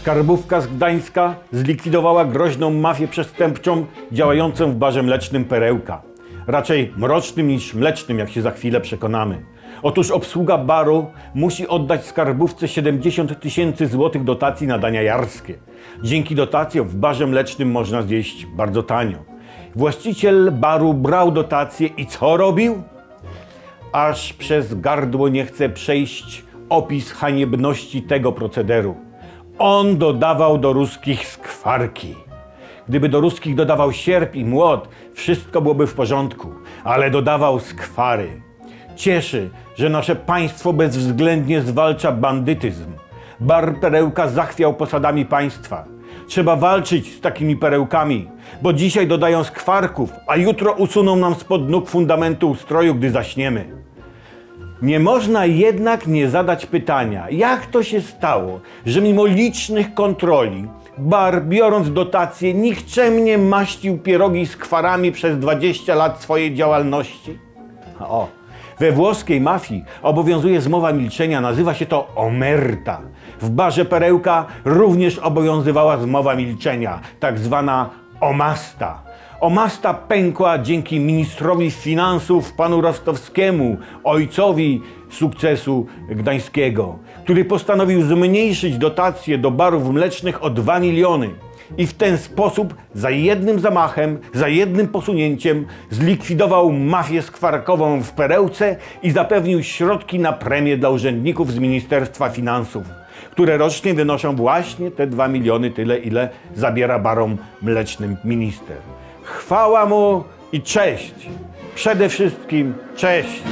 Skarbówka z Gdańska zlikwidowała groźną mafię przestępczą działającą w barze mlecznym Perełka. Raczej mrocznym niż mlecznym, jak się za chwilę przekonamy. Otóż obsługa baru musi oddać skarbówce 70 tysięcy złotych dotacji na dania jarskie. Dzięki dotacjom w barze mlecznym można zjeść bardzo tanio. Właściciel baru brał dotacje i co robił? aż przez gardło nie chce przejść opis haniebności tego procederu. On dodawał do ruskich skwarki. Gdyby do ruskich dodawał sierp i młot, wszystko byłoby w porządku, ale dodawał skwary. Cieszy, że nasze państwo bezwzględnie zwalcza bandytyzm. Bar Perełka zachwiał posadami państwa. Trzeba walczyć z takimi perełkami, bo dzisiaj dodają skwarków, a jutro usuną nam spod nóg fundamentu ustroju, gdy zaśniemy. Nie można jednak nie zadać pytania, jak to się stało, że mimo licznych kontroli bar, biorąc dotacje, nikczemnie maścił pierogi z kwarami przez 20 lat swojej działalności? O, we włoskiej mafii obowiązuje zmowa milczenia, nazywa się to omerta. W barze Perełka również obowiązywała zmowa milczenia, tak zwana omasta. Omasta pękła dzięki ministrowi finansów panu Rostowskiemu, ojcowi sukcesu gdańskiego, który postanowił zmniejszyć dotacje do barów mlecznych o 2 miliony. I w ten sposób za jednym zamachem, za jednym posunięciem zlikwidował mafię skwarkową w perełce i zapewnił środki na premie dla urzędników z Ministerstwa Finansów, które rocznie wynoszą właśnie te 2 miliony, tyle ile zabiera barom mlecznym minister. Chwała mu i cześć. Przede wszystkim cześć.